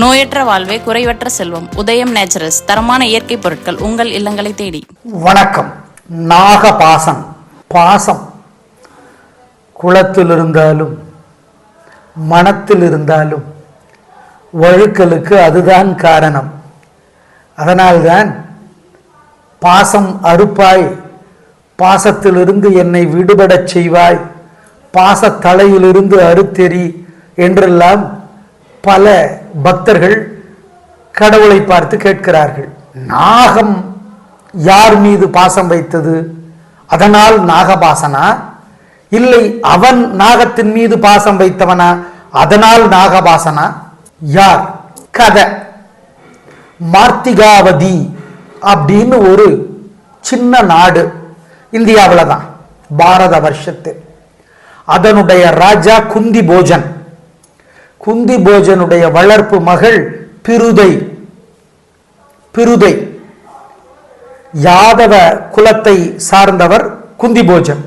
நோயற்ற வாழ்வே குறைவற்ற செல்வம். உதயம் நேச்சுரல்ஸ் தரமான இயற்கை பொருட்கள் உங்கள் இல்லங்களை தேடி. வணக்கம். நாகபாசம். பாசம். குளத்தில் இருந்தாலும் மனத்தில் இருந்தாலும் வழுக்கலுக்கு அதுதான் காரணம். அதனால்தான் பாசம் அறுப்பாய் பாசத்திலிருந்து என்னை விடுபடச் செய்வாய் பாசத்தலையிலிருந்து அறுத்தெறி என்றெல்லாம் பல பக்தர்கள் கடவுளை பார்த்து கேட்கிறார்கள். நாகம் யார் மீது பாசம் வைத்தது? அதனால் நாகபாசனா? இல்லை அவன் நாகத்தின் மீது பாசம் வைத்தவனா? அதனால் நாகபாசனா? யார்? கதை. மார்த்திகாவதி அப்படின்னு ஒரு சின்ன நாடு. இந்தியாவில் தான் பாரத வருஷத்து. அதனுடைய ராஜா குந்தி போஜன் குந்தி போஜனுடைய வளர்ப்பு மகள் பிருதை. பிருதை. யாதவ குலத்தை சார்ந்தவர் குந்தி போஜன்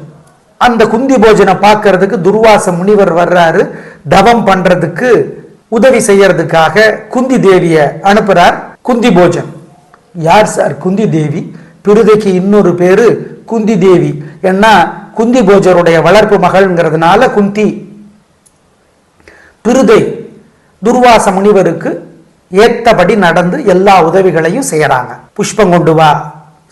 அந்த குந்தி போஜனை பார்க்கறதுக்கு துர்வாச முனிவர் வர்றாரு. தவம் பண்றதுக்கு உதவி செய்யறதுக்காக குந்தி தேவிய அனுப்புறார் குந்தி போஜன் யார் சார் குந்தி தேவி? பிருதைக்கு இன்னொரு பேரு குந்தி தேவி. ஏன்னா குந்தி போஜருடைய வளர்ப்பு மகள்ங்கிறதுனால குந்தி பிருதை துர்வாச முனிவருக்கு ஏத்தபடி நடந்து எல்லா உதவிகளையும் செய்யறாங்க. புஷ்பம் கொண்டு வா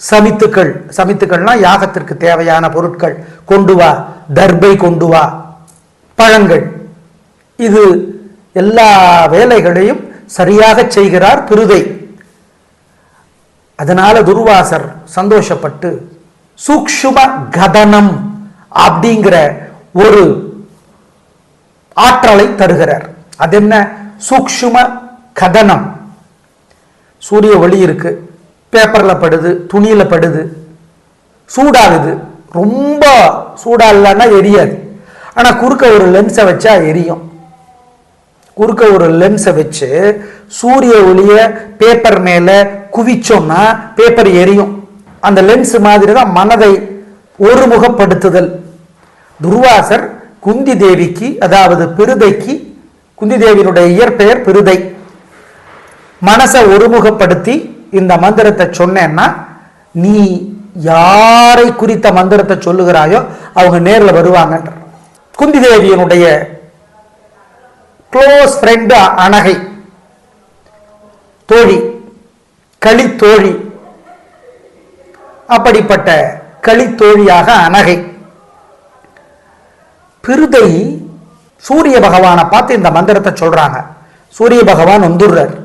சமித்துக்கள் சமித்துக்கள்னா யாகத்திற்கு தேவையான பொருட்கள் கொண்டு வா தர்பை கொண்டு வா பழங்கள். இது எல்லா வேலைகளையும் சரியாக செய்கிறார் பிருதை அதனால துர்வாசர் சந்தோஷப்பட்டு சூக்ஷ்ம கதனம் அப்படிங்கிற ஒரு ஆற்றலை தருகிறார். அது என்ன சூக்ஷ்ம கதனம். சூரிய ஒளி இருக்கு. பேப்பரில் படுது துணியில் படுது. சூடாகுது. ரொம்ப சூடா இல்லைன்னா எரியாது. ஆனால் குறுக்க ஒரு லென்ஸை வச்சா எரியும். குறுக்க ஒரு லென்ஸை வச்சு சூரிய ஒளியை பேப்பர் மேல குவிச்சோம்னா பேப்பர் எரியும். அந்த லென்ஸ் மாதிரி தான் மனதை ஒருமுகப்படுத்துதல். துர்வாசர் குந்தி தேவிக்கு அதாவது பிருதைக்கு குந்தி தேவியினுடைய இயற்பெயர் பிருதை. மனசை ஒருமுகப்படுத்தி இந்த மந்திரத்தை சொன்னேன்னா நீ யாரை குறித்த மந்திரத்தை சொல்லுகிறாயோ அவங்க நேரில் வருவாங்கன்ற குந்தி தேவியினுடைய க்ளோஸ் ஃப்ரெண்டு அனகை தோழி களி தோழி அப்படிப்பட்ட களி தோழியாக அனகை. பிருதை சூரிய பகவானை பார்த்து இந்த மந்திரத்தை சொல்றாங்க. சூரிய பகவான் வந்துடுறார்.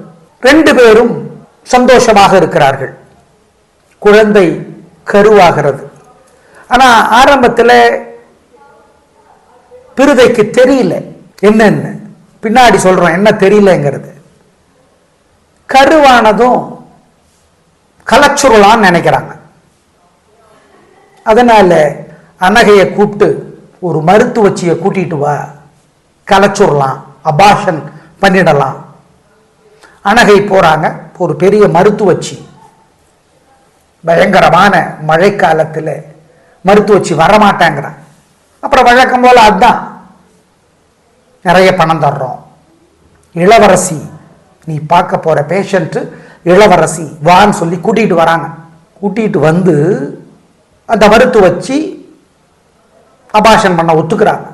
ரெண்டு பேரும் சந்தோஷமாக இருக்கிறார்கள். குழந்தை கருவாகிறது. ஆனால் ஆரம்பத்தில் பிருதைக்கு தெரியல. என்னென்னு. பின்னாடி சொல்கிறோம் என்ன தெரியலங்கிறது. கருவானதும் கலச்சுருளான்னு நினைக்கிறாங்க. அதனால அனகையை கூப்பிட்டு ஒரு மருத்துவச்சியை கூட்டிட்டு வா. கலைச்சுடலாம் அபாஷன் பண்ணிடலாம். அணகை போறாங்க ஒரு பெரிய மருத்துவச்சி. பயங்கரமான மழைக்காலத்தில் மருத்துவச்சி வரமாட்டாங்கிறான். அப்புறம் வழக்கம் போல அதுதான். நிறைய பணம் தர்றோம். இளவரசி நீ பார்க்க போற பேஷண்ட்டு இளவரசி வான்னு சொல்லி கூட்டிகிட்டு வராங்க. கூட்டிகிட்டு வந்து அந்த மருத்துவச்சி அபாஷன் பண்ண ஒத்துக்கிறாங்க.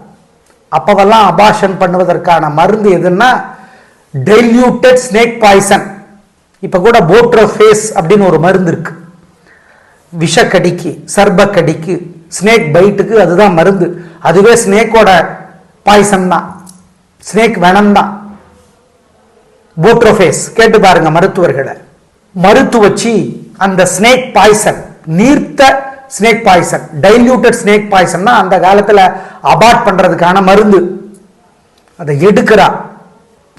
அப்பவெல்லாம் அபாஷன் பண்ணுவதற்கான மருந்து எதுன்னா டெல்யூட்டட் ஸ்னேக் பாய்சன் இப்போ கூட போட்ரோஃபேஸ் அப்படின்னு ஒரு மருந்து இருக்கு. விஷக்கடிக்கு சர்பக்கடிக்கு ஸ்னேக் பைட்டுக்கு அதுதான் மருந்து. அதுவே ஸ்னேக்கோட பாய்சன் தான். ஸ்னேக் வெனம் தான். போட்ரோஃபேஸ் கேட்டு பாருங்க மருத்துவர்களை. மருத்துவச்சி அந்த ஸ்னேக் பாய்சன் நீர்த்த ஸ்னேக் பாய்சன் டைல்யூட்டட் ஸ்னேக் பாய்சன்னா அந்த காலத்தில் அபார்ட் பண்ணுறதுக்கான மருந்து. அதை எடுக்கிறா.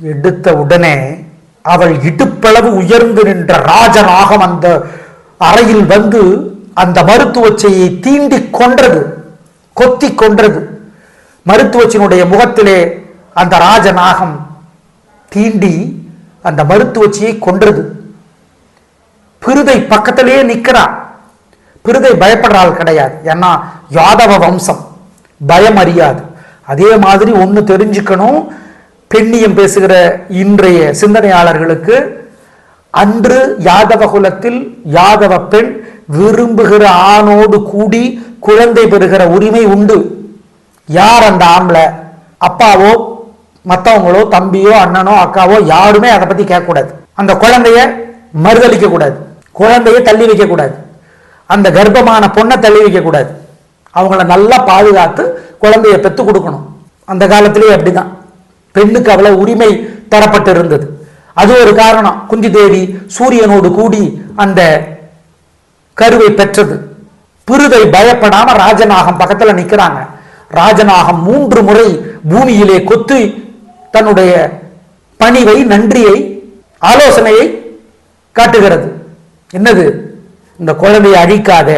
எடுத்த உடனே அவள் இடுப்பளவு உயர்ந்து நின்ற ராஜராகம் அந்த அறையில் வந்து அந்த மருத்துவச்சையை தீண்டி கொன்றது கொத்தி கொன்றது. மருத்துவச்சினுடைய முகத்திலே அந்த ராஜநாகம் தீண்டி அந்த மருத்துவச்சியை கொன்றது. பிருதை பக்கத்திலேயே நிற்கிறான் பிருதை பயப்படுற ஆள் கிடையாது. ஏன்னா யாதவ வம்சம். பயம் அறியாது. அதே மாதிரி ஒன்று தெரிஞ்சுக்கணும். பெண்ணியம் பேசுகிற இன்றைய சிந்தனையாளர்களுக்கு அன்று யாதவ குலத்தில் யாதவ பெண் விரும்புகிற ஆணோடு கூடி குழந்தை பெறுகிற உரிமை உண்டு. யார் அந்த ஆம்பளை? அப்பாவோ மற்றவங்களோ தம்பியோ அண்ணனோ அக்காவோ யாருமே அதை பத்தி கேட்கக்கூடாது. அந்த குழந்தைய மறுதளிக்க கூடாது குழந்தைய தள்ளி வைக்க கூடாது அந்த கர்ப்பமான பொண்ணை தள்ளி வைக்க கூடாது அவங்கள நல்லா பாதுகாத்து குழந்தைய பெற்று கொடுக்கணும். அந்த காலத்திலேயே அப்படிதான். பெண்ணுக்கு அவ்வளவு உரிமை தரப்பட்டு இருந்தது அது ஒரு காரணம். குந்தி தேவி சூரியனோடு கூடி அந்த கருவை பெற்றது. பிருதை பயப்படாம ராஜநாகம் பக்கத்துல நிக்கிறாங்க. ராஜநாகம் மூன்று முறை பூமியிலே கொத்தி தன்னுடைய பணிவை நன்றியை ஆலோசனையை காட்டுகிறது. என்னது? இந்த குழந்தையை அழிக்காத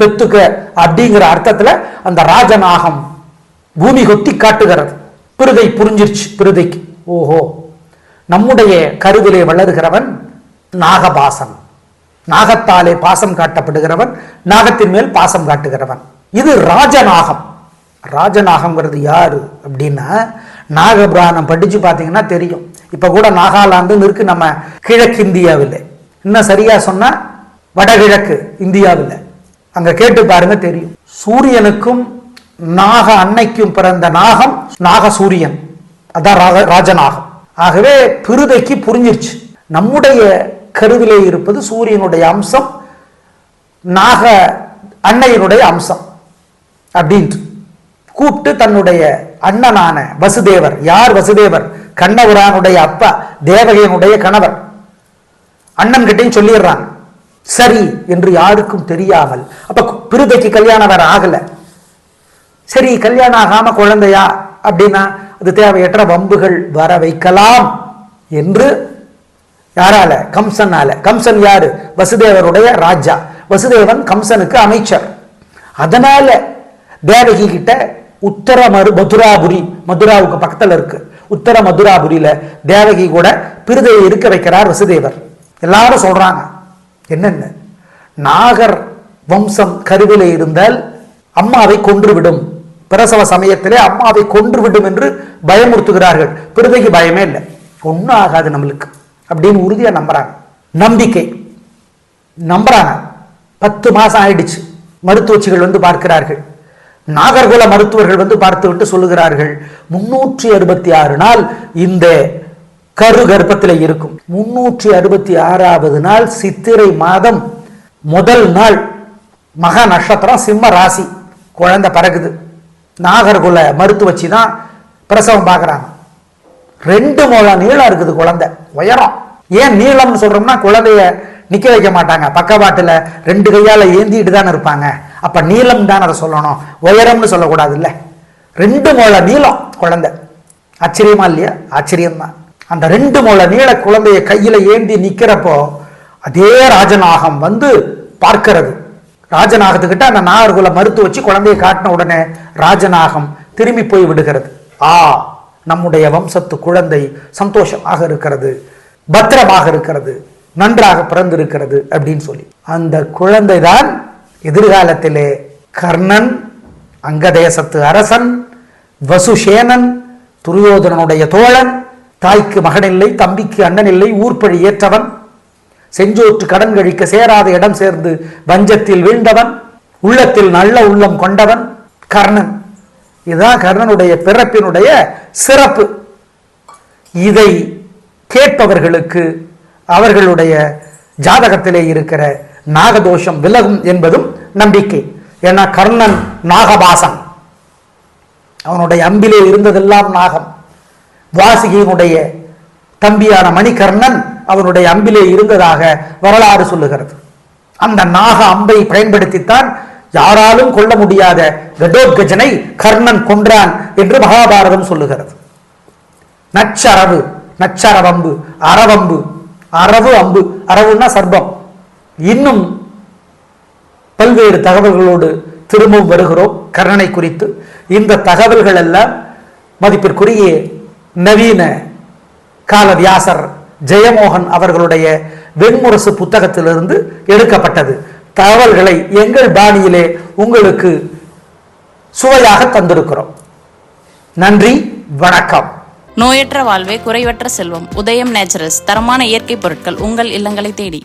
பெத்துக்க அப்படிங்கிற அர்த்தத்துல அந்த ராஜநாகம் பூமி கொத்தி காட்டுகிறது. பிருதை புரிஞ்சிருச்சு பிருதைக்கு ஓஹோ. நம்முடைய கருவிலே வளருகிறவன் நாகபாசன். நாகத்தாலே பாசம் காட்டப்படுகிறவன் நாகத்தின் மேல் பாசம் காட்டுகிறவன். இது ராஜநாகம். ராஜநாகம்ங்கிறது யாரு அப்படின்னா நாகபுராணம் படிச்சு பார்த்தீங்கன்னா தெரியும். இப்ப கூட நாகாலாந்துன்னு இருக்கு நம்ம கிழக்கு இந்தியாவில் இன்னும் சரியா சொன்னா வடகிழக்கு இந்தியாவில். அங்க கேட்டு பாருங்க தெரியும். சூரியனுக்கும் நாக அன்னைக்கும் பிறந்த நாகம் நாக சூரியன் அதான் ராக- ராஜநாகம். ஆகவே பிருதைக்கு புரிஞ்சிருச்சு. நம்முடைய கருவிலே இருப்பது சூரியனுடைய அம்சம் நாக அன்னையினுடைய அம்சம் அப்படின்ட்டு. கூப்பிட்டு தன்னுடைய அண்ணனான வசுதேவர் யார் வசுதேவர்? கண்ணபுரானுடைய அப்பா தேவகையனுடைய கணவர். அண்ணன் கிட்டையும் சொல்லிடுறாங்க. சரி என்று யாருக்கும் தெரியாமல் அப்ப பிருதைக்கு கல்யாணம் வேற ஆகல. சரி கல்யாணம் ஆகாம குழந்தையா? அப்படின்னா அது தேவையற்ற வம்புகள் வர வைக்கலாம் என்று யாரால? கம்சனால கம்சன் யாரு? வசுதேவருடைய ராஜா. வசுதேவன் கம்சனுக்கு அமைச்சர். அதனால தேவகி கிட்ட உத்தர மரு மதுராபுரி மதுராவுக்கு பக்கத்துல இருக்கு. உத்தர மதுராபுரியில தேவகி கூட பிருதையை இருக்க வைக்கிறார் வசுதேவர். எல்லாரும் சொல்றாங்க. என்னென்ன? நாகர் வம்சம் கருவிலே இருந்தால் அம்மாவை கொன்றுவிடும். பிரசவ சமயத்திலே அம்மாவை கொன்றுவிடும் என்று பயமுறுத்துகிறார்கள். பிறதைக்கு பயமே இல்லை. ஒன்றும் ஆகாது நம்மளுக்கு. அப்படின்னு உறுதியாக நம்புறாங்க. நம்பிக்கை. நம்புறாங்க. பத்து மாதம் ஆயிடுச்சு. மருத்துவச்சிகள் வந்து பார்க்கிறார்கள். நாகர்குல மருத்துவர்கள் வந்து பார்த்துவிட்டு சொல்லுகிறார்கள் முன்னூற்றி அறுபத்தி ஆறு நாள் இந்த கரு கர்ப்பத்தில் இருக்கும். முன்னூற்றி அறுபத்தி ஆறாவது நாள் சித்திரை மாதம் முதல் நாள் மகா நட்சத்திரம் சிம்ம ராசி. குழந்தை பிறகுது நாகர்குல மருத்துவச்சி தான் பிரசவம் பார்க்குறாங்க. ரெண்டு முழம் நீளம் இருக்குது குழந்தை. உயரம். ஏன் நீளம்னு சொல்றோம்னா குழந்தைய நிக்க வைக்க மாட்டாங்க. பக்கவாட்டுல ரெண்டு கையால ஏந்திட்டு தானே இருப்பாங்க. அப்ப நீளம் தான் அதை சொல்லணும். உயரம்னு சொல்லக்கூடாது இல்ல ரெண்டு முழம் நீளம் குழந்தை. ஆச்சரியமா இல்லையா? ஆச்சரியம்தான். அந்த ரெண்டு முழ நீள குழந்தைய கையில ஏந்தி நிக்கிறப்போ அதே ராஜநாகம் வந்து பார்க்கிறது. ராஜநாகத்துக்கிட்ட அந்த நாகர்குல மறுத்து வச்சு குழந்தையை காட்டின உடனே ராஜநாகம் திரும்பி போய் விடுகிறது. ஆ நம்முடைய வம்சத்து குழந்தை சந்தோஷமாக இருக்கிறது பத்திரமாக இருக்கிறது நன்றாக பிறந்திருக்கிறது அப்படின்னு சொல்லி. அந்த குழந்தை தான் எதிர்காலத்திலே கர்ணன் அங்கதேசத்து அரசன் வசுசேனன் துரியோதனனுடைய தோழன் தாய்க்கு மகன் இல்லை தம்பிக்கு அண்ணன் இல்லை ஊர்ப்பழி ஏற்றவன். செஞ்சோற்று கடன் கழிக்க சேராத இடம் சேர்ந்து வஞ்சத்தில் வீழ்ந்தவன். உள்ளத்தில் நல்ல உள்ளம் கொண்டவன். கர்ணன். இதுதான் கர்ணனுடைய பிறப்பினுடைய சிறப்பு. இதை கேட்பவர்களுக்கு அவர்களுடைய ஜாதகத்திலே இருக்கிற நாகதோஷம் விலகும் என்பதும் நம்பிக்கை. ஏன்னா கர்ணன் நாகபாசன் அவனுடைய அம்பிலே இருந்ததெல்லாம் நாகம். வாசிகையினுடைய தம்பியான மணிகர்ணன் அவனுடைய அம்பிலே இருந்ததாக வரலாறு சொல்லுகிறது. அந்த நாக அம்பை பயன்படுத்தித்தான் யாராலும் கொள்ள முடியாத கடோத்கஜனை கர்ணன் கொன்றான் என்று மகாபாரதம் சொல்லுகிறது. நச்சரவு நச்சரவம்பு அரவம்பு அரவு அம்பு அரவுன்னா சர்பம் இன்னும் பல்வேறு தகவல்களோடு திரும்பவும் வருகிறோம் கர்ணனை குறித்து. இந்த தகவல்கள் எல்லாம் மதிப்பிற்குரிய நவீன கால வியாசர் ஜெயமோகன் அவர்களுடைய வெண்முரசு புத்தகத்திலிருந்து எடுக்கப்பட்டது. தகவல்களை எங்கள் பாணியிலே உங்களுக்கு சுவையாக தந்திருக்கிறோம். நன்றி வணக்கம். நோயற்ற வாழ்வே குறைவற்ற செல்வம். உதயம் நேச்சுரல்ஸ் தரமான இயற்கை பொருட்கள் உங்கள் இல்லங்களை தேடி.